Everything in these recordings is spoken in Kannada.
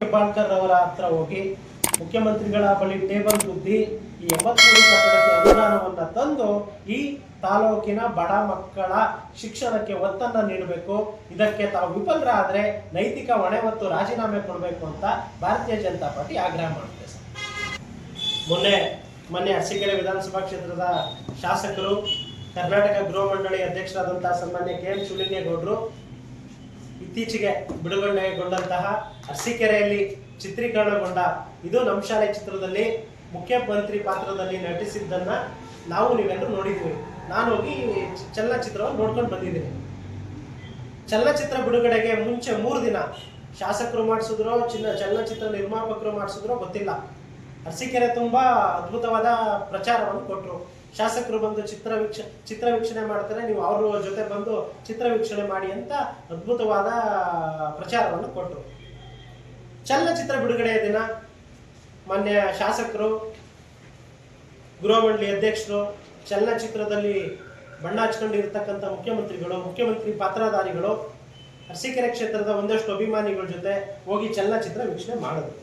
ಹೆಬ್ಬಾಳ್ಕರ್ ಅವರ ಹತ್ರ ಹೋಗಿ ಮುಖ್ಯಮಂತ್ರಿಗಳ ಬಳಿ ಟೇಬಲ್ ಗುದ್ದಿ ಈ ಎಂಬತ್ಮೂರು ಕಟ್ಟಡಕ್ಕೆ ಅನುದಾನವನ್ನು ತಂದು ಈ ತಾಲೂಕಿನ ಬಡ ಮಕ್ಕಳ ಶಿಕ್ಷಣಕ್ಕೆ ಒತ್ತನ್ನ ನೀಡಬೇಕು. ಇದಕ್ಕೆ ತಾವು ಆದರೆ ನೈತಿಕ ಹೊಣೆ ಮತ್ತು ರಾಜೀನಾಮೆ ಕೊಡಬೇಕು ಅಂತ ಭಾರತೀಯ ಜನತಾ ಪಾರ್ಟಿ ಆಗ್ರಹ ಮಾಡುತ್ತೆ ಮೊನ್ನೆ ಮೊನ್ನೆ ಅರಸೀಕೆರೆ ವಿಧಾನಸಭಾ ಕ್ಷೇತ್ರದ ಶಾಸಕರು ಕರ್ನಾಟಕ ಗೃಹ ಮಂಡಳಿ ಅಧ್ಯಕ್ಷರಾದಂತಹ ಸನ್ಮಾನ್ಯ ಕೆ ಎಂ ಶಿವಲಿಂಗೇಗೌಡರು ಇತ್ತೀಚೆಗೆ ಬಿಡುಗಡೆಗೊಂಡಂತಹ ಅರಸೀಕೆರೆಯಲ್ಲಿ ಚಿತ್ರೀಕರಣಗೊಂಡ ಇದು ನಮ್ಮ ಶಾಲೆ ಚಿತ್ರದಲ್ಲಿ ಮುಖ್ಯಮಂತ್ರಿ ಪಾತ್ರದಲ್ಲಿ ನಟಿಸಿದ್ದನ್ನ ನಾವು ನೀವೆಲ್ಲರೂ ನೋಡಿದ್ದೀವಿ ನಾನು ಹೋಗಿ ಚಲನಚಿತ್ರವನ್ನು ನೋಡ್ಕೊಂಡು ಬಂದಿದ್ದೀನಿ. ಚಲನಚಿತ್ರ ಬಿಡುಗಡೆಗೆ ಮುಂಚೆ ಮೂರು ದಿನ ಶಾಸಕರು ಮಾಡಿಸಿದ್ರು, ಚಿನ್ನ, ಚಲನಚಿತ್ರ ನಿರ್ಮಾಪಕರು ಮಾಡಿಸಿದ್ರು ಗೊತ್ತಿಲ್ಲ. ಅರಸೀಕೆರೆ ತುಂಬಾ ಅದ್ಭುತವಾದ ಪ್ರಚಾರವನ್ನು ಕೊಟ್ಟರು ಶಾಸಕರು ಬಂದು ಚಿತ್ರ ವೀಕ್ಷ, ಚಿತ್ರ ವೀಕ್ಷಣೆ ಮಾಡ್ತಾರೆ, ನೀವು ಅವ್ರ ಜೊತೆ ಬಂದು ಚಿತ್ರ ವೀಕ್ಷಣೆ ಮಾಡಿ ಅಂತ ಅದ್ಭುತವಾದ ಪ್ರಚಾರವನ್ನು ಕೊಟ್ಟರು ಚಲನಚಿತ್ರ ಬಿಡುಗಡೆಯ ದಿನ, ಮಾನ್ಯ ಶಾಸಕರು ಗೃಹ ಅಧ್ಯಕ್ಷರು, ಚಲನಚಿತ್ರದಲ್ಲಿ ಬಣ್ಣ ಹಚ್ಕೊಂಡಿರ್ತಕ್ಕಂಥ ಮುಖ್ಯಮಂತ್ರಿಗಳು, ಮುಖ್ಯಮಂತ್ರಿ ಪಾತ್ರಧಾರಿಗಳು, ಅರಸೀಕೆರೆ ಕ್ಷೇತ್ರದ ಒಂದಷ್ಟು ಅಭಿಮಾನಿಗಳ ಜೊತೆ ಹೋಗಿ ಚಲನಚಿತ್ರ ವೀಕ್ಷಣೆ ಮಾಡಿದ್ರು.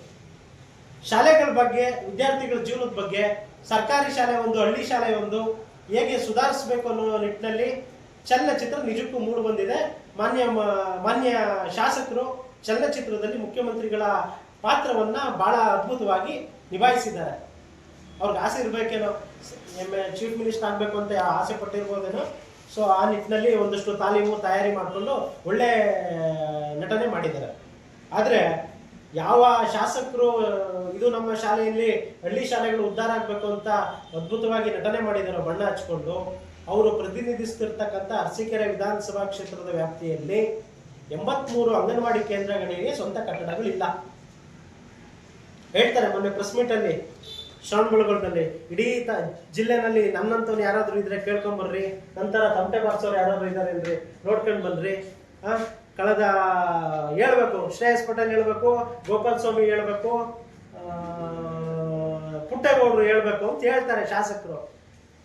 ಶಾಲೆಗಳ ಬಗ್ಗೆ, ವಿದ್ಯಾರ್ಥಿಗಳ ಜೀವನದ ಬಗ್ಗೆ, ಸರ್ಕಾರಿ ಶಾಲೆ ಒಂದು, ಹಳ್ಳಿ ಶಾಲೆ ಒಂದು ಹೇಗೆ ಸುಧಾರಿಸಬೇಕು ಅನ್ನೋ ನಿಟ್ಟಿನಲ್ಲಿ ಚಲನಚಿತ್ರ ನಿಜಕ್ಕೂ ಮೂಡು ಬಂದಿದೆ. ಮಾನ್ಯ ಮಾನ್ಯ ಶಾಸಕರು ಚಲನಚಿತ್ರದಲ್ಲಿ ಮುಖ್ಯಮಂತ್ರಿಗಳ ಪಾತ್ರವನ್ನ ಬಹಳ ಅದ್ಭುತವಾಗಿ ನಿಭಾಯಿಸಿದ್ದಾರೆ. ಅವ್ರಿಗೆ ಆಸೆ ಇರಬೇಕೇನೋ? ಚೀಫ್ ಮಿನಿಸ್ಟರ್ ಆಗಬೇಕು ಅಂತ ಆಸೆ ಪಟ್ಟಿರ್ಬೋದೇನೋ? ಸೊ, ಆ ನಿಟ್ಟಿನಲ್ಲಿ ಒಂದಷ್ಟು ತಾಲೀಮು ತಯಾರಿ ಮಾಡಿಕೊಂಡು ಒಳ್ಳೆ ನಟನೆ ಮಾಡಿದ್ದಾರೆ. ಆದರೆ ಯಾವ ಶಾಸಕರು ಇದು ನಮ್ಮ ಶಾಲೆಯಲ್ಲಿ ಹಳ್ಳಿ ಶಾಲೆಗಳು ಉದ್ಧಾರ ಆಗಬೇಕು ಅಂತ ಅದ್ಭುತವಾಗಿ ನಟನೆ ಮಾಡಿದಾರೋ ಬಣ್ಣ ಹಚ್ಕೊಂಡು, ಅವರು ಪ್ರತಿನಿಧಿಸ್ತಿರ್ತಕ್ಕಂಥ ಅರಸೀಕೆರೆ ವಿಧಾನಸಭಾ ಕ್ಷೇತ್ರದ ವ್ಯಾಪ್ತಿಯಲ್ಲಿ ಎಂಬತ್ಮೂರು ಅಂಗನವಾಡಿ ಕೇಂದ್ರಗಳಿಗೆ ಸ್ವಂತ ಕಟ್ಟಡಗಳಿಲ್ಲ. ಹೇಳ್ತಾರೆ ಮೊನ್ನೆ ಪ್ರೆಸ್ ಮೀಟ್ ಅಲ್ಲಿ, ಶ್ರವಣಬೆಳಗೊಳದಲ್ಲಿ. ಇಡೀ ತ, ಜಿಲ್ಲೆನಲ್ಲಿ ನನ್ನಂತವ್ನು ಯಾರಾದರೂ ಇದ್ರೆ ಕೇಳ್ಕೊಂಬರ್ರಿ, ನಂತರ ತಮಟೆ ಬಾರಿಸೋರು ಯಾರಾದ್ರೂ ಇದಾರೇನ್ರಿ, ನೋಡ್ಕೊಂಡು ಬನ್ರಿ, ಆ? ಕಳೆದ ಹೇಳ್ಬೇಕು, ಶ್ರೇಯಸ್ ಪಟೇಲ್ ಹೇಳ್ಬೇಕು, ಗೋಪಾಲ್ ಸ್ವಾಮಿ ಹೇಳ್ಬೇಕು ಪುಟ್ಟೇಗೌಡರು ಹೇಳ್ಬೇಕು ಅಂತ ಹೇಳ್ತಾರೆ ಶಾಸಕರು.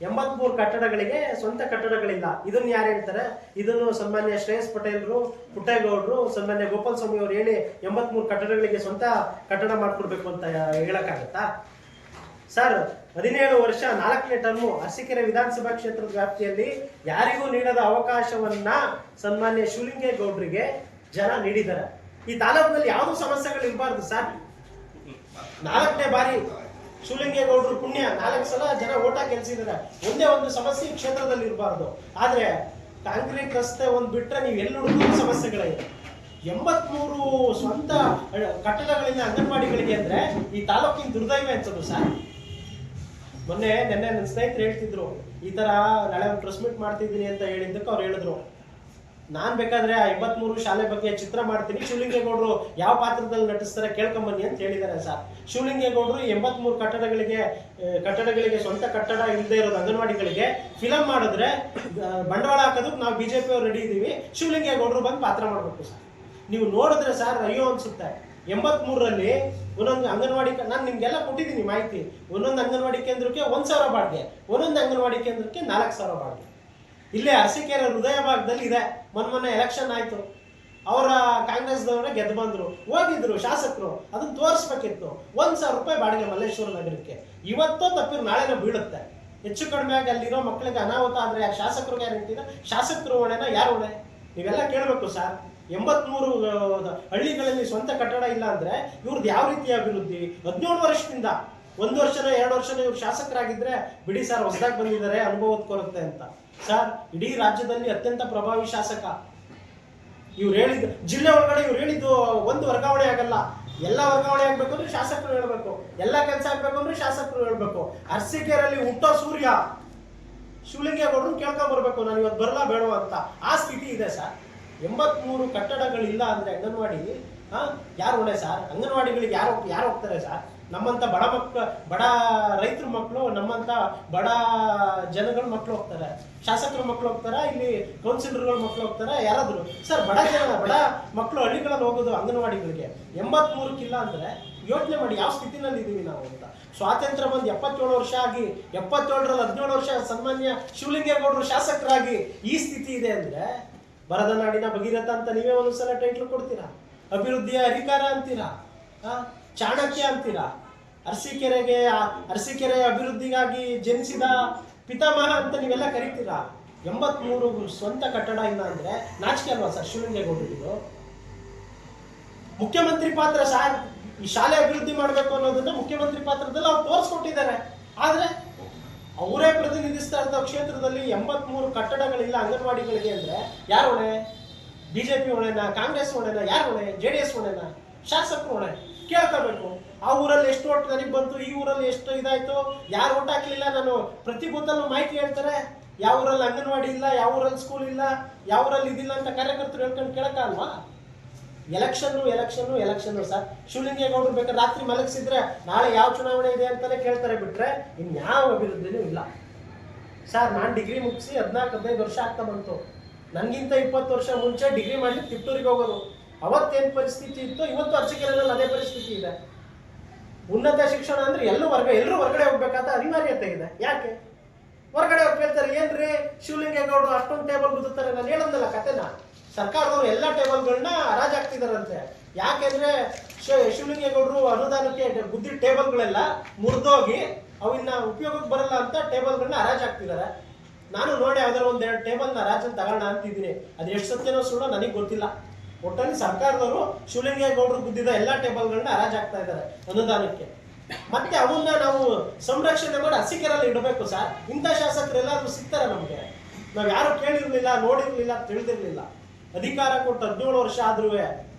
ಎಂಬತ್ಮೂರು ಕಟ್ಟಡಗಳಿಗೆ ಸ್ವಂತ ಕಟ್ಟಡಗಳಿಲ್ಲ. ಇದನ್ನ ಯಾರು ಹೇಳ್ತಾರೆ? ಇದನ್ನು ಸನ್ಮಾನ್ಯ ಶ್ರೇಯಸ್ ಪಟೇಲ್ರು, ಪುಟ್ಟೇಗೌಡರು, ಸನ್ಮಾನ್ಯ ಗೋಪಾಲ್ ಸ್ವಾಮಿ ಅವರು ಹೇಳಿ ಎಂಬತ್ಮೂರು ಕಟ್ಟಡಗಳಿಗೆ ಸ್ವಂತ ಕಟ್ಟಡ ಮಾಡ್ಕೊಡ್ಬೇಕು ಅಂತ ಹೇಳಕ್ಕಾಗತ್ತಾ? ಸರ್, ಹದಿನೇಳು ವರ್ಷ, ನಾಲ್ಕನೇ ಟರ್ಮು ಅರಸೀಕೆರೆ ವಿಧಾನಸಭಾ ಕ್ಷೇತ್ರದ ವ್ಯಾಪ್ತಿಯಲ್ಲಿ ಯಾರಿಗೂ ನೀಡದ ಅವಕಾಶವನ್ನ ಸನ್ಮಾನ್ಯ ಶಿವಲಿಂಗೇಗೌಡರಿಗೆ ಜನ ನೀಡಿದ್ದಾರೆ. ಈ ತಾಲೂಕಿನಲ್ಲಿ ಯಾವುದೂ ಸಮಸ್ಯೆಗಳು ಇರಬಾರ್ದು ಸರ್. ನಾಲ್ಕನೇ ಬಾರಿ ಶಿವಲಿಂಗೇಗೌಡರು ಪುಣ್ಯ, ನಾಲ್ಕು ಸಲ ಜನ ಓಟ ಗೆಲ್ಸಿದ್ದಾರೆ. ಒಂದೇ ಒಂದು ಸಮಸ್ಯೆ ಕ್ಷೇತ್ರದಲ್ಲಿ ಇರಬಾರ್ದು. ಆದ್ರೆ ಕಾಂಕ್ರೀಟ್ ರಸ್ತೆ ಒಂದು ಬಿಟ್ರೆ ನೀವು ಎಲ್ಲಿ ಹುಡುಕಿದ ಸಮಸ್ಯೆಗಳಿದೆ ಎಂಬತ್ಮೂರು ಸ್ವಂತ ಕಟ್ಟಡಗಳಿಂದ ಅಂಗನವಾಡಿಗಳಿಗೆ ಅಂದ್ರೆ ಈ ತಾಲೂಕಿನ ದುರ್ದೈವ ಅನ್ಸೋದು ಸರ್? ಮೊನ್ನೆ ನಿನ್ನೆ ನನ್ನ ಸ್ನೇಹಿತರು ಹೇಳ್ತಿದ್ರು, ಈ ತರ ನಾಳೆ ಒಂದು ಪ್ರೆಸ್ ಮೀಟ್ ಮಾಡ್ತಿದ್ದೀನಿ ಅಂತ ಹೇಳಿದ್ದಕ್ಕೆ ಅವ್ರು ಹೇಳಿದ್ರು. ನಾನ್ ಬೇಕಾದ್ರೆ ಆ ಎಂಬತ್ಮೂರು ಶಾಲೆ ಬಗ್ಗೆ ಚಿತ್ರ ಮಾಡ್ತೀನಿ. ಶಿವಲಿಂಗೇಗೌಡರು ಯಾವ ಪಾತ್ರದಲ್ಲಿ ನಟಿಸ್ತಾರೆ ಕೇಳ್ಕೊಂಬನ್ನಿ ಅಂತ ಹೇಳಿದ್ದಾರೆ ಸರ್. ಶಿವಲಿಂಗೇಗೌಡರು ಎಂಬತ್ ಎಂಬತ್ಮೂರು ಕಟ್ಟಡಗಳಿಗೆ ಕಟ್ಟಡಗಳಿಗೆ ಸ್ವಂತ ಕಟ್ಟಡ ಇಲ್ಲದೆ ಇರೋದು ಅಂಗನವಾಡಿಗಳಿಗೆ ಫಿಲಂ ಮಾಡಿದ್ರೆ ಬಂಡವಾಳ ಹಾಕೋದಕ್ಕೆ ನಾವು ಬಿಜೆಪಿ ಅವ್ರು ರೆಡಿ ಇದೀವಿ. ಶಿವಲಿಂಗೇಗೌಡರು ಬಂದು ಪಾತ್ರ ಮಾಡಬೇಕು ಸರ್. ನೀವು ನೋಡಿದ್ರೆ ಸರ್, ಅಯ್ಯೋ ಅನ್ಸುತ್ತೆ. ಎಂಬತ್ಮೂರರಲ್ಲಿ ಒಂದೊಂದು ಅಂಗನವಾಡಿ ನಾನು ನಿಮ್ಗೆಲ್ಲ ಕೊಟ್ಟಿದ್ದೀನಿ ಮಾಹಿತಿ. ಒಂದೊಂದು ಅಂಗನವಾಡಿ ಕೇಂದ್ರಕ್ಕೆ ಒಂದು ಸಾವಿರ ಬಾಡಿಗೆ. ಒಂದೊಂದು ಅಂಗನವಾಡಿ ಕೇಂದ್ರಕ್ಕೆ ನಾಲ್ಕು ಸಾವಿರ ಬಾಡಿಗೆ. ಇಲ್ಲೇ ಅರಸೀಕೆರೆ ಹೃದಯ ಭಾಗದಲ್ಲಿ ಇದೆ. ಮೊನ್ನೆ ಮೊನ್ನೆ ಎಲೆಕ್ಷನ್ ಆಯಿತು. ಅವರ ಕಾಂಗ್ರೆಸ್ದವರೇ ಗೆದ್ದು ಬಂದರು. ಹೋಗಿದ್ರು ಶಾಸಕರು. ಅದನ್ನ ತೋರಿಸ್ಬೇಕಿತ್ತು. ಒಂದು ಸಾವಿರ ರೂಪಾಯಿ ಬಾಡಿಗೆ ಮಲ್ಲೇಶ್ವರ ನಗರಕ್ಕೆ. ಇವತ್ತೋ ತಪ್ಪಿರು ನಾಳೆನೋ ಬೀಳುತ್ತೆ. ಹೆಚ್ಚು ಕಡಿಮೆ ಆಗಿ ಅಲ್ಲಿರೋ ಮಕ್ಕಳಿಗೆ ಅನಾಹುತ ಆದರೆ ಶಾಸಕರು ಗ್ಯಾರಂಟಿನ ಶಾಸಕರು ಹೊಣೆನ ಯಾರು ಹೊಣೆ? ನೀವೆಲ್ಲ ಕೇಳಬೇಕು ಸರ್ ಎಂಬತ್ಮೂರು ಹಳ್ಳಿಗಳಲ್ಲಿ ಸ್ವಂತ ಕಟ್ಟಡ ಇಲ್ಲ ಅಂದ್ರೆ ಇವ್ರದ್ದು ಯಾವ ರೀತಿ ಅಭಿವೃದ್ಧಿ? ಹದಿನೇಳು ವರ್ಷದಿಂದ. ಒಂದು ವರ್ಷ ಎರಡು ವರ್ಷ ಇವ್ರು ಶಾಸಕರಾಗಿದ್ರೆ, ಬಿಡಿ ಸರ್, ಹೊಸದಾಗಿ ಬಂದಿದ್ದಾರೆ ಅನುಭವದ ಕೊರತೆ ಅಂತ. ಸರ್, ಇಡೀ ರಾಜ್ಯದಲ್ಲಿ ಅತ್ಯಂತ ಪ್ರಭಾವಿ ಶಾಸಕ. ಇವ್ರು ಹೇಳಿದ್ದು ಜಿಲ್ಲೆ ಒಳಗಡೆ ಇವ್ರು ಹೇಳಿದ್ದು ಒಂದು ವರ್ಗಾವಣೆ ಆಗಲ್ಲ. ಎಲ್ಲ ವರ್ಗಾವಣೆ ಆಗ್ಬೇಕು ಅಂದ್ರೆ ಶಾಸಕರು ಹೇಳ್ಬೇಕು. ಎಲ್ಲ ಕೆಲಸ ಆಗ್ಬೇಕು ಅಂದ್ರೆ ಶಾಸಕರು ಹೇಳ್ಬೇಕು. ಅರ್ಸಿಕೆರಲ್ಲಿ ಹುಟ್ಟೋ ಸೂರ್ಯ. ಶಿವಲಿಂಗೇಗೌಡರು ಕೇಳ್ಕೊಂಡ್ ಬರ್ಬೇಕು, ನಾನು ಇವತ್ತು ಬರಲ್ಲ ಬೇಡವ ಅಂತ. ಆ ಸ್ಥಿತಿ ಇದೆ ಸರ್. ಎಂಬತ್ಮೂರು ಕಟ್ಟಡಗಳಿಲ್ಲ ಅಂದ್ರೆ ಅಂಗನವಾಡಿ, ಹಾಂ? ಯಾರು ಒಳ್ಳೆ ಸರ್ ಅಂಗನವಾಡಿಗಳಿಗೆ ಯಾರು ಯಾರು ಹೋಗ್ತಾರೆ ಸರ್ ನಮ್ಮಂತ ಬಡ ಮಕ್ಕಳು ಬಡ ರೈತರ ಮಕ್ಕಳು ನಮ್ಮಂತ ಬಡ ಜನಗಳ ಮಕ್ಕಳು ಹೋಗ್ತಾರೆ. ಶಾಸಕರ ಮಕ್ಕಳು ಹೋಗ್ತಾರೆ? ಇಲ್ಲಿ ಕೌನ್ಸಿಲರ್ಗಳ ಮಕ್ಕಳು ಹೋಗ್ತಾರೆ? ಯಾರಾದರೂ? ಸರ್ ಬಡ ಜನ, ಬಡ ಮಕ್ಕಳು ಹಳ್ಳಿಗಳಲ್ಲಿ ಹೋಗೋದು ಅಂಗನವಾಡಿಗಳಿಗೆ ಎಂಬತ್ಮೂರಕ್ಕಿಲ್ಲ ಅಂದ್ರೆ ಯೋಚನೆ ಮಾಡಿ ಯಾವ ಸ್ಥಿತಿನಲ್ಲಿ ಇದೀವಿ ನಾವು ಅಂತ. ಸ್ವಾತಂತ್ರ್ಯ ಬಂದು ಎಪ್ಪತ್ತೇಳು ವರ್ಷ ಆಗಿ, ಎಪ್ಪತ್ತೇಳರಲ್ಲಿ ಹದಿನೇಳು ವರ್ಷ ಸನ್ಮಾನ್ಯ ಶಿವಲಿಂಗೇಗೌಡರು ಶಾಸಕರಾಗಿ ಈ ಸ್ಥಿತಿ ಇದೆ ಅಂದ್ರೆ ಬರದ ನಾಡಿನ ಭಗೀರಥ ಅಂತ ನೀವೇ ಒಂದು ಸಲ ಟೈಟ್ಲ್ ಕೊಡ್ತೀರಾ? ಅಭಿವೃದ್ಧಿಯ ಅಧಿಕಾರ ಅಂತೀರಾ? ಚಾಣಕ್ಯ ಅಂತೀರಾ? ಅರಸೀಕೆರೆಗೆ ಅರಸೀಕೆರೆ ಅಭಿವೃದ್ಧಿಗಾಗಿ ಜನಿಸಿದ ಪಿತಾಮಹ ಅಂತ ನೀವೆಲ್ಲ ಕರಿತೀರಾ? ಎಂಬತ್ಮೂರು ಸ್ವಂತ ಕಟ್ಟಡ ಇಲ್ಲ ಅಂದ್ರೆ ನಾಚಿಕೆ ಅಲ್ವಾ ಸರ್ ಶಿವಲಿಂಗೇಗೌಡರಿದು ಮುಖ್ಯಮಂತ್ರಿ ಪಾತ್ರ ಸರ್ ಈ ಶಾಲೆ ಅಭಿವೃದ್ಧಿ ಮಾಡಬೇಕು ಅನ್ನೋದನ್ನ ಮುಖ್ಯಮಂತ್ರಿ ಪಾತ್ರದಲ್ಲಿ ಅವ್ರು ತೋರಿಸ್ಕೊಟ್ಟಿದ್ದಾರೆ. ಆದ್ರೆ ಅವರೇ ಪ್ರತಿನಿಧಿಸ್ತಾ ಇರ್ತ ಕ್ಷೇತ್ರದಲ್ಲಿ ಎಂಬತ್ಮೂರು ಕಟ್ಟಡಗಳಿಲ್ಲ ಅಂಗನವಾಡಿಗಳಿಗೆ ಅಂದ್ರೆ ಯಾರು ಹೊಣೆ? ಬಿಜೆಪಿ ಹೊಣೆನಾ? ಕಾಂಗ್ರೆಸ್ ಹೊಣೆನ? ಯಾರು ಹೊಣೆ? ಜೆ ಡಿ ಎಸ್ ಹೊಣೆನ? ಶಾಸಕರು ಹೊಣೆ. ಕೇಳ್ಕೋಬೇಕು ಆ ಊರಲ್ಲಿ ಎಷ್ಟು ಓಟ್ ನನಗೆ ಬಂತು? ಈ ಊರಲ್ಲಿ ಎಷ್ಟು ಇದಾಯ್ತು? ಯಾರು ಓಟ್ ಹಾಕ್ಲಿಲ್ಲ ನಾನು? ಪ್ರತಿ ಬೂತಲ್ಲೂ ಮಾಹಿತಿ ಹೇಳ್ತಾರೆ. ಯಾವ ಊರಲ್ಲಿ ಅಂಗನವಾಡಿ ಇಲ್ಲ, ಯಾವ ಊರಲ್ಲಿ ಸ್ಕೂಲ್ ಇಲ್ಲ, ಯಾವ ಊರಲ್ಲಿ ಇದಿಲ್ಲ ಅಂತ ಕಾರ್ಯಕರ್ತರು ಹೇಳ್ಕೊಂಡು ಕೇಳಕ್ಕಲ್ವಾ ಎಲೆಕ್ಷನ್ ಎಲೆಕ್ಷನ್ನು ಎಲೆಕ್ಷನ್ ಸರ್ ಶಿವಲಿಂಗೇಗೌಡರು ಬೇಕಾದ್ರೆ ರಾತ್ರಿ ಮಲಗಿಸಿದ್ರೆ ನಾಳೆ ಯಾವ ಚುನಾವಣೆ ಇದೆ ಅಂತಾನೆ ಕೇಳ್ತಾರೆ ಬಿಟ್ರೆ ಇನ್ಯಾವ ಅಭಿವೃದ್ಧಿನೂ ಇಲ್ಲ. ಸರ್ ನಾನು ಡಿಗ್ರಿ ಮುಗಿಸಿ ಹದಿನಾಲ್ಕು, ಹದಿನೈದು ವರ್ಷ ಆಗ್ತಾ ಬಂತು. ನನಗಿಂತ ಇಪ್ಪತ್ತು ವರ್ಷ ಮುಂಚೆ ಡಿಗ್ರಿ ಮಾಡ್ಲಿಕ್ಕೆ ತಿಪ್ಟೂರಿಗೆ ಹೋಗೋದು. ಅವತ್ತೇನು ಪರಿಸ್ಥಿತಿ ಇತ್ತು ಇವತ್ತು ಅರ್ಚಕೆರೆಯಲ್ಲಿ ಅದೇ ಪರಿಸ್ಥಿತಿ ಇದೆ. ಉನ್ನತ ಶಿಕ್ಷಣ ಅಂದ್ರೆ ಎಲ್ಲೂ ಹೊರಗ ಎಲ್ಲರೂ ಹೊರಗಡೆ ಹೋಗ್ಬೇಕಾದ ಅನಿವಾರ್ಯತೆ ಇದೆ. ಯಾಕೆ? ಹೊರಗಡೆ ಅವ್ರು ಕೇಳ್ತಾರೆ, ಏನ್ರಿ ಶಿವಲಿಂಗೇಗೌಡರು ಅಷ್ಟೊಂದು ಟೇಬಲ್ ಗುದ್ದುತ್ತಾರೆ, ನಾನು ಹೇಳೋದಲ್ಲ ಕತೆನ? ಸರ್ಕಾರದವರು ಎಲ್ಲ ಟೇಬಲ್ಗಳನ್ನ ಹರಾಜಾಗ್ತಿದಾರಂತೆ ಯಾಕೆಂದ್ರೆ ಶಿವಲಿಂಗೇಗೌಡರು ಅನುದಾನಕ್ಕೆ ಗುದ್ದಿ ಟೇಬಲ್ಗಳೆಲ್ಲ ಮುರಿದೋಗಿ ಅವನ್ನ ಉಪಯೋಗಕ್ಕೆ ಬರಲ್ಲ ಅಂತ ಟೇಬಲ್ಗಳನ್ನ ಹರಾಜಾಗ್ತಿದ್ದಾರೆ ನಾನು ನೋಡಿ ಯಾವ್ದಾರ ಒಂದ್ ಎರಡು ಟೇಬಲ್ನ ಹರಾಜನ್ನು ತಗೋಣ ಅಂತಿದ್ದೀನಿ. ಅದು ಎಷ್ಟು ಸತ್ಯನೋ ಸುಳ್ಳೋ ನನಗೆ ಗೊತ್ತಿಲ್ಲ. ಒಟ್ಟಲ್ಲಿ ಸರ್ಕಾರದವರು ಶಿವಲಿಂಗೇಗೌಡರು ಗುದ್ದಿದ ಎಲ್ಲಾ ಟೇಬಲ್ಗಳನ್ನ ಹರಾಜಾಗ್ತಾ ಇದ್ದಾರೆ ಅನುದಾನಕ್ಕೆ. ಮತ್ತೆ ಅವನ್ನ ನಾವು ಸಂರಕ್ಷಣೆ ಮಾಡಿ ಹಸಿಕೆರಲ್ಲಿ ಇಡಬೇಕು ಸರ್. ಇಂಥ ಶಾಸಕರು ಎಲ್ಲಾದ್ರೂ ಸಿಗ್ತಾರೆ ನಮಗೆ? ನಾವ್ ಯಾರು ಕೇಳಿರ್ಲಿಲ್ಲ, ನೋಡಿರ್ಲಿಲ್ಲ, ತಿಳಿದಿರ್ಲಿಲ್ಲ. ಅಧಿಕಾರ ಕೊಟ್ಟು ಹದಿನೇಳು ವರ್ಷ ಆದ್ರೂ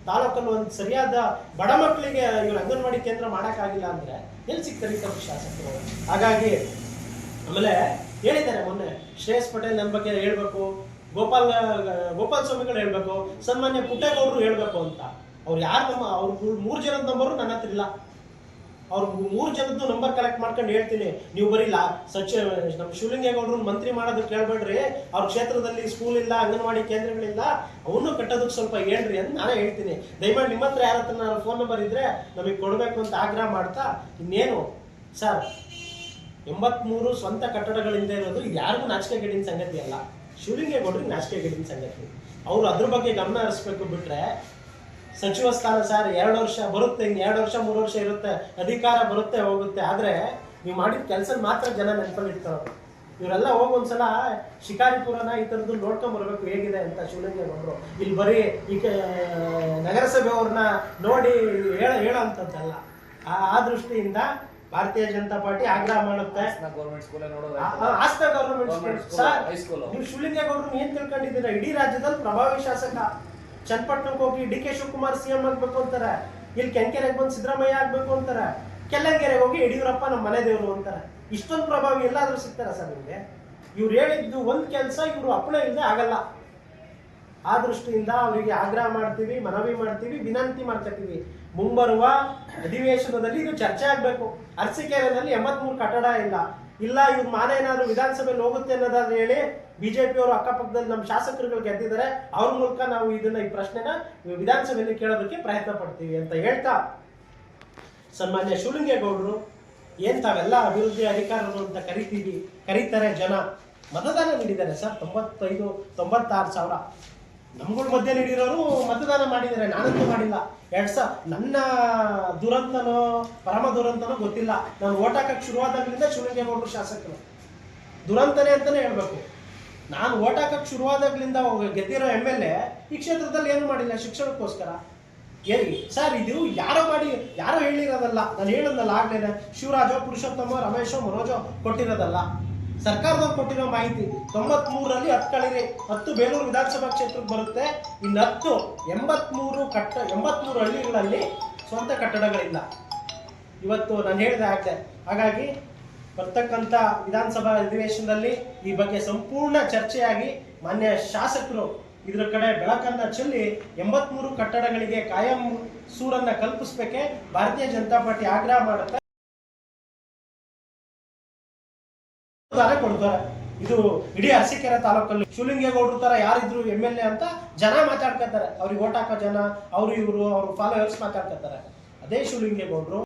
ತಾಲೂಕಲ್ಲಿ ಒಂದು ಸರಿಯಾದ ಬಡ ಮಕ್ಕಳಿಗೆ ಇವ್ರ ಅಂಗನವಾಡಿ ಕೇಂದ್ರ ಮಾಡೋಕ್ಕಾಗಿಲ್ಲ ಅಂದ್ರೆ ಎಲ್ಲಿ ಸಿಗ್ತಾರೆ ತಮ್ಮ ಶಾಸಕರು? ಹಾಗಾಗಿ ಆಮೇಲೆ ಹೇಳಿದ್ದಾರೆ ಮೊನ್ನೆ, ಶ್ರೇಯಸ್ ಪಟೇಲ್ ನಮ್ಮ ಬಗ್ಗೆ ಹೇಳ್ಬೇಕು, ಗೋಪಾಲ್ ಗೋಪಾಲ್ ಸ್ವಾಮಿಗಳು ಹೇಳ್ಬೇಕು, ಸನ್ಮಾನ್ಯ ಪುಟ್ಟೇಗೌಡರು ಹೇಳ್ಬೇಕು ಅಂತ. ಅವ್ರು ಯಾರು ನಮ್ಮ, ಅವ್ರು ಮೂರು ಜನದ ನಂಬರು ನನ್ನ ಹತ್ರ ಇಲ್ಲ. ಅವ್ರ ಮೂರು ಜನದ್ದು ನಂಬರ್ ಕಲೆಕ್ಟ್ ಮಾಡ್ಕೊಂಡು ಹೇಳ್ತೀನಿ. ನೀವು ಬರೀಲ್ಲ ಸಚಿವ ಸಚ ನಮ್ಮ ಶಿವಲಿಂಗೇಗೌಡರು ಮಂತ್ರಿ ಮಾಡೋದಕ್ಕೆ ಕೇಳ್ಬೇಡ್ರಿ ಅವ್ರ ಕ್ಷೇತ್ರದಲ್ಲಿ ಸ್ಕೂಲ್ ಇಲ್ಲ, ಅಂಗನವಾಡಿ ಕೇಂದ್ರಗಳಿಲ್ಲ, ಅವನ್ನೂ ಕಟ್ಟೋದಕ್ಕೆ ಸ್ವಲ್ಪ ಹೇಳ್ರಿ ಅಂತ ನಾನೇ ಹೇಳ್ತೀನಿ. ದಯಮಾಡಿ ನಿಮ್ಮ ಹತ್ರ ಯಾರ ಹತ್ರ ಫೋನ್ ನಂಬರ್ ಇದ್ರೆ ನಮಗೆ ಕೊಡಬೇಕು ಅಂತ ಆಗ್ರಹ ಮಾಡ್ತಾ ಇನ್ನೇನು? ಸರ್, ಎಂಬತ್ಮೂರು ಸ್ವಂತ ಕಟ್ಟಡಗಳಿಂದ ಇರೋದು ಯಾರಿಗೂ ಯಾರಿಗೂ ನಾಚಿಕೆಗೇಡಿನ ಸಂಗತಿ ಅಲ್ಲ. ಶಿವಲಿಂಗೇಗೌಡರಿಗೆ ನಾಚಿಕೆಗೇಡಿನ ಸಂಗತಿ. ಅವ್ರು ಅದ್ರ ಬಗ್ಗೆ ಗಮನ ಹರಿಸ್ಬೇಕು ಬಿಟ್ರೆ ಸಚಿವ ಸ್ಥಾನ ಸರ್ ಎರಡು ವರ್ಷ ಬರುತ್ತೆ ಇನ್ನು ಎರಡು ವರ್ಷ ಮೂರು ವರ್ಷ ಇರುತ್ತೆ ಅಧಿಕಾರ ಬರುತ್ತೆ ಹೋಗುತ್ತೆ. ಆದ್ರೆ ನೀವು ಮಾಡಿದ ಕೆಲಸ ಮಾತ್ರ ಜನ ನೆನಪಲ್ಲಿ ಇರ್ತಾರೆ ಇವರೆಲ್ಲ ಹೋಗೊಂದ್ಸಲ ಶಿಕಾರಿಪುರನ ಈ ಥರದ್ದು ನೋಡ್ಕೊಂಡ್ ಬರ್ಬೇಕು ಹೇಗಿದೆ ಅಂತ ಶಿವಲಿಂಗೇಗೌಡರು ಇಲ್ಲಿ ಬರೀ ಈ ನಗರಸಭೆಯವ್ರನ್ನ ನೋಡಿ ಹೇಳ ಹೇಳೋ ಅಂಥದ್ದಲ್ಲ ಆ ಆ ದೃಷ್ಟಿಯಿಂದ ಭಾರತೀಯ ಜನತಾ ಪಾರ್ಟಿ ಆಗ್ರಹ ಮಾಡುತ್ತೆ. ಗೌರ್ಮೆಂಟ್ ಆಸ್ತಾ. ನೀವು ಶಿವಲಿಂಗೇಗೌಡರು ಏನ್ ತಿಳ್ಕೊಂಡಿದ್ದೀರಾ? ಇಡೀ ರಾಜ್ಯದಲ್ಲಿ ಪ್ರಭಾವಿ ಶಾಸಕ. ಚನ್ನಪಟ್ಟಣಕ್ಕೆ ಹೋಗಿ ಡಿ ಕೆ ಶಿವಕುಮಾರ್ ಸಿಎಂ ಆಗ್ಬೇಕು ಅಂತಾರೆ. ಇಲ್ಲಿ ಕೆಂಕೆರೆಗೆ ಬಂದು ಸಿದ್ದರಾಮಯ್ಯ ಆಗ್ಬೇಕು ಅಂತಾರೆ. ಕೆಲ್ಲಂಗೆರೆಗೆ ಹೋಗಿ ಯಡಿಯೂರಪ್ಪ ನಮ್ಮ ಮನೆ ದೇವರು ಅಂತಾರೆ. ಇಷ್ಟೊಂದು ಪ್ರಭಾವಿ ಎಲ್ಲಾದರೂ ಸಿಗ್ತಾರ ಸರ್ ನಿಮಗೆ? ಇವ್ರು ಹೇಳಿದ್ದು ಒಂದು ಕೆಲಸ, ಇವ್ರು ಅಪ್ಪಣೆ ಇಲ್ಲದೆ ಆಗಲ್ಲ. ಆ ದೃಷ್ಟಿಯಿಂದ ಅವರಿಗೆ ಆಗ್ರಹ ಮಾಡ್ತೀವಿ, ಮನವಿ ಮಾಡ್ತೀವಿ, ವಿನಂತಿ ಮಾಡ್ಕೊತೀವಿ. ಮುಂಬರುವ ಅಧಿವೇಶನದಲ್ಲಿ ಇದು ಚರ್ಚೆ ಆಗಬೇಕು. ಅರಸೀಕೆರೆನಲ್ಲಿ ಎಂಬತ್ಮೂರು ಕಟ್ಟಡ ಇಲ್ಲ. ಇಲ್ಲ, ಇವ್ರ ಮಾನ ಏನಾದ್ರು ವಿಧಾನಸಭೆಯಲ್ಲಿ ಹೋಗುತ್ತೆ ಅನ್ನೋದಾದ್ರೆ ಹೇಳಿ ಬಿಜೆಪಿ ಅವರು ಅಕ್ಕಪಕ್ಕದಲ್ಲಿ ನಮ್ಮ ಶಾಸಕರುಗಳು ಗೆದ್ದಿದ್ದಾರೆ. ಅವ್ರ ಮೂಲಕ ನಾವು ಇದನ್ನ ಈ ಪ್ರಶ್ನೆನ ವಿಧಾನಸಭೆಯಲ್ಲಿ ಕೇಳೋದಕ್ಕೆ ಪ್ರಯತ್ನ ಪಡ್ತೀವಿ ಅಂತ ಹೇಳ್ತಾ ಸನ್ಮಾನ್ಯ ಶಿವಲಿಂಗೇಗೌಡರು, ಏನ್ ತಾವೆಲ್ಲ ಅಭಿವೃದ್ಧಿ ಅಧಿಕಾರರು ಅಂತ ಕರಿತೀವಿ, ಕರೀತಾರೆ ಜನ. ಮತದಾನ ನೀಡಿದ್ದಾರೆ ಸರ್, ತೊಂಬತ್ತೈದು, ತೊಂಬತ್ತಾರು ಸಾವಿರ. ನಮ್ಗಳ ಮಧ್ಯ ನೀಡಿರೋರು ಮತದಾನ ಮಾಡಿದ್ದಾರೆ, ನಾನಂತೂ ಮಾಡಿಲ್ಲ. ಎರಡ್ ಸಾ, ನನ್ನ ದುರಂತನೋ, ಪರಮ ದುರಂತನೋ ಗೊತ್ತಿಲ್ಲ. ನಾನು ಓಟ್ ಹಾಕಕ್ಕೆ ಶುರುವಾದಾಗಲಿಂದ ಶಿವಲಿಂಗೇಗೌಡರು ಶಾಸಕರು. ದುರಂತನೇ ಅಂತಾನೆ ಹೇಳ್ಬೇಕು. ನಾನು ಓಟ್ ಹಾಕಕ್ಕೆ ಶುರುವಾದಾಗ್ಲಿಂದ ಗೆದ್ದಿರೋ ಎಂ ಎಲ್ ಎ, ಈ ಕ್ಷೇತ್ರದಲ್ಲಿ ಏನು ಮಾಡಿಲ್ಲ, ಶಿಕ್ಷಣಕ್ಕೋಸ್ಕರ. ಎಲ್ಲಿ ಸರ್, ಇದು ಯಾರೋ ಮಾಡಿ, ಯಾರೋ ಹೇಳಿರೋದಲ್ಲ. ನಾನು ಹೇಳೋದಲ್ಲ ಆಗ್ಲೇನೆ. ಶಿವರಾಜೋ, ಪುರುಷೋತ್ತಮ, ರಮೇಶೋ, ಮನೋಜೋ ಕೊಟ್ಟಿರೋದಲ್ಲ. ಸರ್ಕಾರದವ್ರು ಕೊಟ್ಟಿರೋ ಮಾಹಿತಿ ತೊಂಬತ್ ಮೂರರಲ್ಲಿ ಹತ್ತು ಕಳಿರಿ ಹತ್ತು ಬೇಲೂರು ವಿಧಾನಸಭಾ ಕ್ಷೇತ್ರಕ್ಕೆ ಬರುತ್ತೆ. ಇನ್ನು ಹತ್ತು ಎಂಬತ್ಮೂರು ಕಟ್ಟ ಎಂಬತ್ಮೂರು ಹಳ್ಳಿಗಳಲ್ಲಿ ಸ್ವಂತ ಕಟ್ಟಡಗಳಿಲ್ಲ. ಇವತ್ತು ನಾನು ಹೇಳಿದೆ ಹಾಗೆ. ಹಾಗಾಗಿ ಬರ್ತಕ್ಕಂಥ ವಿಧಾನಸಭಾ ಅಧಿವೇಶನದಲ್ಲಿ ಈ ಬಗ್ಗೆ ಸಂಪೂರ್ಣ ಚರ್ಚೆಯಾಗಿ ಮಾನ್ಯ ಶಾಸಕರು ಇದ್ರ ಕಡೆ ಬೆಳಕನ್ನ ಚೆಲ್ಲಿ ಎಂಬತ್ಮೂರು ಕಟ್ಟಡಗಳಿಗೆ ಕಾಯಂ ಸೂರನ್ನ ಕಲ್ಪಿಸ್ಬೇಕೆ ಭಾರತೀಯ ಜನತಾ ಪಾರ್ಟಿ ಆಗ್ರಹ ಮಾಡುತ್ತೆ. ಕೊಡ್ತಾರೆ. ಇದು ಇಡೀ ಅರಸೀಕೆರೆ ತಾಲೂಕಲ್ಲಿ ಶಿವಲಿಂಗೇಗೌಡರು ತರ ಯಾರಿದ್ರು ಎಂ ಎಲ್ ಎ ಅಂತ ಜನ ಮಾತಾಡ್ಕೊತಾರೆ ಅವ್ರಿಗೆ ಓಟ್ ಹಾಕೋ ಜನ, ಅವ್ರು ಇವರು, ಅವ್ರ ಫಾಲೋವರ್ಸ್ ಮಾತಾಡ್ಕೊತಾರೆ ಅದೇ ಶಿವಲಿಂಗೇಗೌಡರು.